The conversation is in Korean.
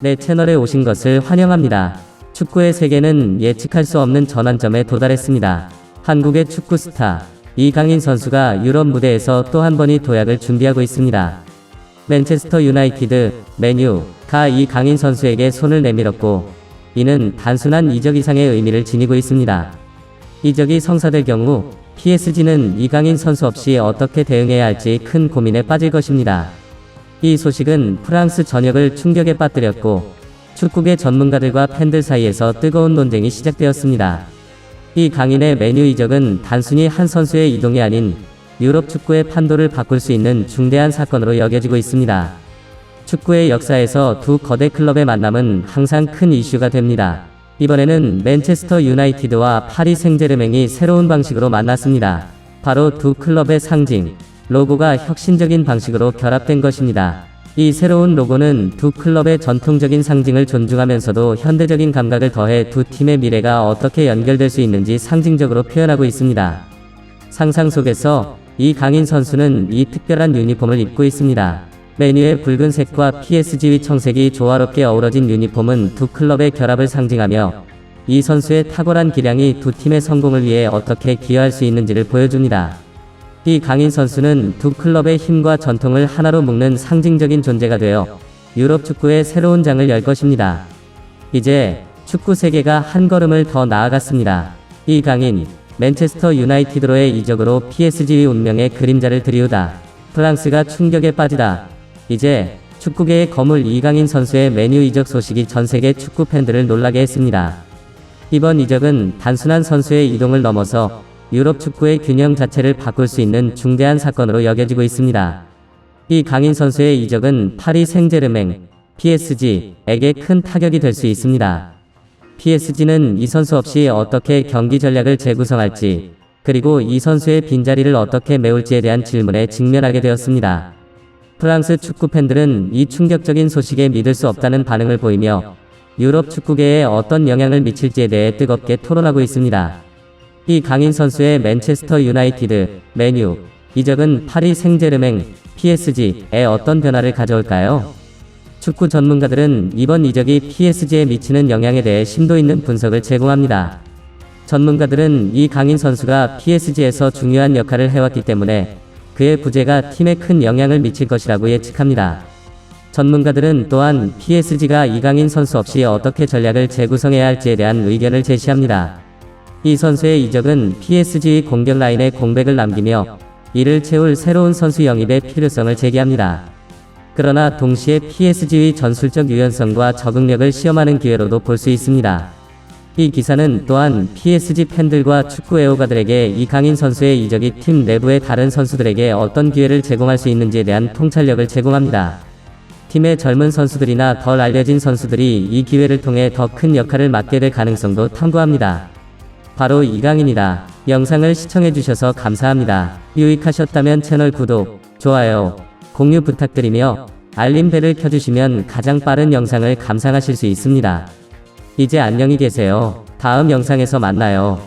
내 채널에 오신 것을 환영합니다. 축구의 세계는 예측할 수 없는 전환점에 도달했습니다. 한국의 축구 스타 이강인 선수가 유럽 무대에서 또 한 번의 도약을 준비하고 있습니다. 맨체스터 유나이티드, 메뉴 가 이강인 선수에게 손을 내밀었고 이는 단순한 이적 이상의 의미를 지니고 있습니다. 이적이 성사될 경우 PSG는 이강인 선수 없이 어떻게 대응해야 할지 큰 고민에 빠질 것입니다. 이 소식은 프랑스 전역을 충격에 빠뜨렸고 축구계 전문가들과 팬들 사이에서 뜨거운 논쟁이 시작되었습니다. 이 강인의 메뉴 이적은 단순히 한 선수의 이동이 아닌 유럽 축구의 판도를 바꿀 수 있는 중대한 사건으로 여겨지고 있습니다. 축구의 역사에서 두 거대 클럽의 만남은 항상 큰 이슈가 됩니다. 이번에는 맨체스터 유나이티드와 파리 생제르맹이 새로운 방식으로 만났습니다. 바로 두 클럽의 상징, 로고가 혁신적인 방식으로 결합된 것입니다. 이 새로운 로고는 두 클럽의 전통적인 상징을 존중하면서도 현대적인 감각을 더해 두 팀의 미래가 어떻게 연결될 수 있는지 상징적으로 표현하고 있습니다. 상상 속에서 이 강인 선수는 이 특별한 유니폼을 입고 있습니다. 메뉴의 붉은색과 PSG의 청색이 조화롭게 어우러진 유니폼은 두 클럽의 결합을 상징하며 이 선수의 탁월한 기량이 두 팀의 성공을 위해 어떻게 기여할 수 있는지를 보여줍니다. 이 강인 선수는 두 클럽의 힘과 전통을 하나로 묶는 상징적인 존재가 되어 유럽 축구의 새로운 장을 열 것입니다. 이제 축구 세계가 한 걸음을 더 나아갔습니다. 이 강인, 맨체스터 유나이티드로의 이적으로 PSG의 운명의 그림자를 들이우다. 프랑스가 충격에 빠지다. 이제 축구계의 거물 이강인 선수의 메뉴 이적 소식이 전 세계 축구 팬들을 놀라게 했습니다. 이번 이적은 단순한 선수의 이동을 넘어서 유럽 축구의 균형 자체를 바꿀 수 있는 중대한 사건으로 여겨지고 있습니다. 이 강인 선수의 이적은 파리 생제르맹, PSG에게 큰 타격이 될 수 있습니다. PSG는 이 선수 없이 어떻게 경기 전략을 재구성할지, 그리고 이 선수의 빈자리를 어떻게 메울지에 대한 질문에 직면하게 되었습니다. 프랑스 축구 팬들은 이 충격적인 소식에 믿을 수 없다는 반응을 보이며 유럽 축구계에 어떤 영향을 미칠지에 대해 뜨겁게 토론하고 있습니다. 이 강인 선수의 맨체스터 유나이티드, 메뉴, 이적은 파리 생제르맹, PSG에 어떤 변화를 가져올까요? 축구 전문가들은 이번 이적이 PSG에 미치는 영향에 대해 심도 있는 분석을 제공합니다. 전문가들은 이 강인 선수가 PSG에서 중요한 역할을 해왔기 때문에 그의 부재가 팀에 큰 영향을 미칠 것이라고 예측합니다. 전문가들은 또한 PSG가 이강인 선수 없이 어떻게 전략을 재구성해야 할지에 대한 의견을 제시합니다. 이 선수의 이적은 PSG 공격 라인에 공백을 남기며 이를 채울 새로운 선수 영입의 필요성을 제기합니다. 그러나 동시에 PSG의 전술적 유연성과 적응력을 시험하는 기회로도 볼 수 있습니다. 이 기사는 또한 PSG 팬들과 축구 애호가들에게 이강인 선수의 이적이 팀 내부의 다른 선수들에게 어떤 기회를 제공할 수 있는지에 대한 통찰력을 제공합니다. 팀의 젊은 선수들이나 덜 알려진 선수들이 이 기회를 통해 더 큰 역할을 맡게 될 가능성도 탐구합니다. 바로 이강인이다. 영상을 시청해주셔서 감사합니다. 유익하셨다면 채널 구독, 좋아요, 공유 부탁드리며 알림벨을 켜주시면 가장 빠른 영상을 감상하실 수 있습니다. 이제 안녕히 계세요. 다음 영상에서 만나요.